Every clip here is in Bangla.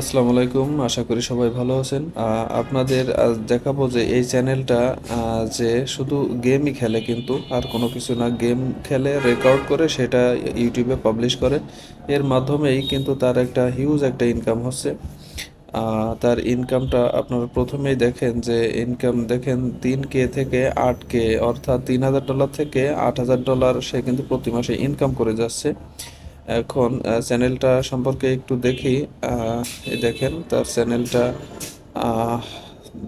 আসসালামু আলাইকুম, আশা করি সবাই ভালো আছেন। আপনাদের আজ দেখাবো যে এই চ্যানেলটা যে শুধু গেমই খেলে কিন্তু, আর কোনো কিছু না। গেম খেলে রেকর্ড করে সেটা ইউটিউবে পাবলিশ করে। এর মাধ্যমেই কিন্তু তার একটা হিউজ একটা ইনকাম হচ্ছে। তার ইনকামটা আপনারা প্রথমেই দেখেন যে ইনকাম দেখেন তিন কে থেকে আট কে, অর্থাৎ তিন হাজার ডলার থেকে আট হাজার ডলার সে কিন্তু প্রতি মাসে ইনকাম করে যাচ্ছে। এখন চ্যানেলটা সম্পর্কে একটু দেখি। দেখেন, তার চ্যানেলটা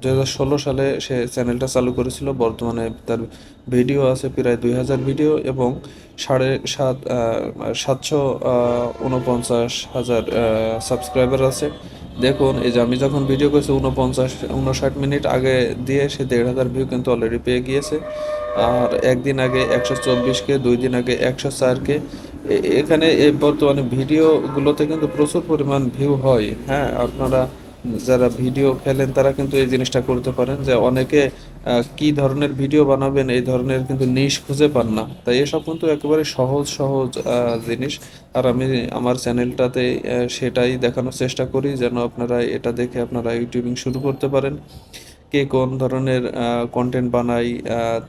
দু ষোলো সালে সে চ্যানেলটা চালু করেছিল। বর্তমানে তার ভিডিও আছে প্রায় দুই হাজার ভিডিও এবং সাড়ে সাত সাতশো উনপঞ্চাশ হাজার সাবস্ক্রাইবার আছে। দেখুন, এই যে আমি যখন ভিডিও করেছি উনপঞ্চাশ, উনষাট মিনিট আগে দিয়ে সে দেড় হাজার ভিউ কিন্তু অলরেডি পেয়ে গিয়েছে। আর একদিন আগে একশো চব্বিশকে দুই দিন আগে একশো চারকে এখানে এই বর্তমানে ভিডিওগুলোতে কিন্তু প্রচুর পরিমাণ ভিউ হয়। হ্যাঁ আপনারা যারা ভিডিও ফেলেন তারা কিন্তু এই জিনিসটা করতে পারেন যে অনেকে কি ধরনের ভিডিও বানাবেন, এই ধরনের কিন্তু নিশ খুঁজে পান না। তাই এসব কিন্তু একেবারে সহজ সহজ জিনিস। আর আমি আমার চ্যানেলটাতে সেটাই দেখানোর চেষ্টা করি যেন আপনারা এটা দেখে আপনারা ইউটিউবিং শুরু করতে পারেন। কে কোন ধরনের কন্টেন্ট বানাই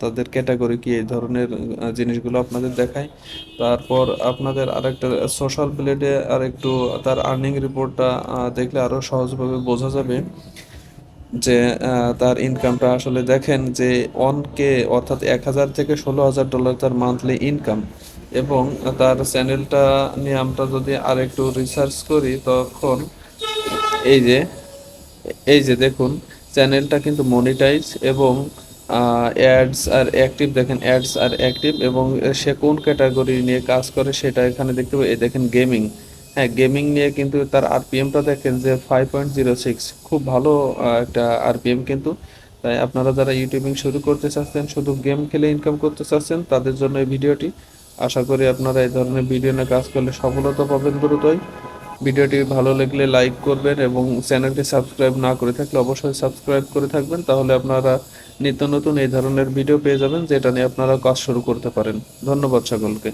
তাদের ক্যাটাগরি কি, এই ধরনের জিনিসগুলো আপনাদের দেখাই। তারপর আপনাদের আরেকটা সোশ্যাল প্লেটে আর একটু তার আর্নিং রিপোর্টটা দেখলে আরও সহজভাবে বোঝা যাবে যে তার ইনকামটা আসলে দেখেন যে অন কে অর্থাৎ এক হাজার থেকে ষোলো হাজার ডলার তার মান্থলি ইনকাম এবং তার চ্যানেলটা নিয়ে আমরা যদি আরেকটু রিসার্চ করি, তখন এই যে এই যে দেখুন চ্যানেলটা কিন্তু মনিটাইজ এবং অ্যাডস আর অ্যাক্টিভ দেখেন অ্যাডস আর অ্যাক্টিভ এবং সে কোন ক্যাটাগরি নিয়ে কাজ করে সেটা এখানে দেখতে পাই এই দেখেন গেমিং হ্যাঁ গেমিং নিয়ে কিন্তু তার আরপিএমটা দেখেন যে ফাইভ পয়েন্ট জিরো সিক্স খুব ভালো একটা আরপিএম কিন্তু। তাই আপনারা যারা ইউটিউবিং শুরু করতে চাচ্ছেন, শুধু গেম খেলে ইনকাম করতে চাচ্ছেন, তাদের জন্য এই ভিডিওটি আশা করি আপনারা এই ধরনের ভিডিও নিয়ে কাজ করলে সফলতা পাবেন দ্রুতই। ভিডিওটি ভালো লাগলে লাইক করবেন এবং চ্যানেলটি সাবস্ক্রাইব না করে থাকলে অবশ্যই সাবস্ক্রাইব করে থাকবেন, তাহলে আপনারা নিত্য নতুন এই ধরনের ভিডিও পেয়ে যাবেন, যেটা নিয়ে আপনারা কাজ শুরু করতে পারেন। ধন্যবাদ সকলকে।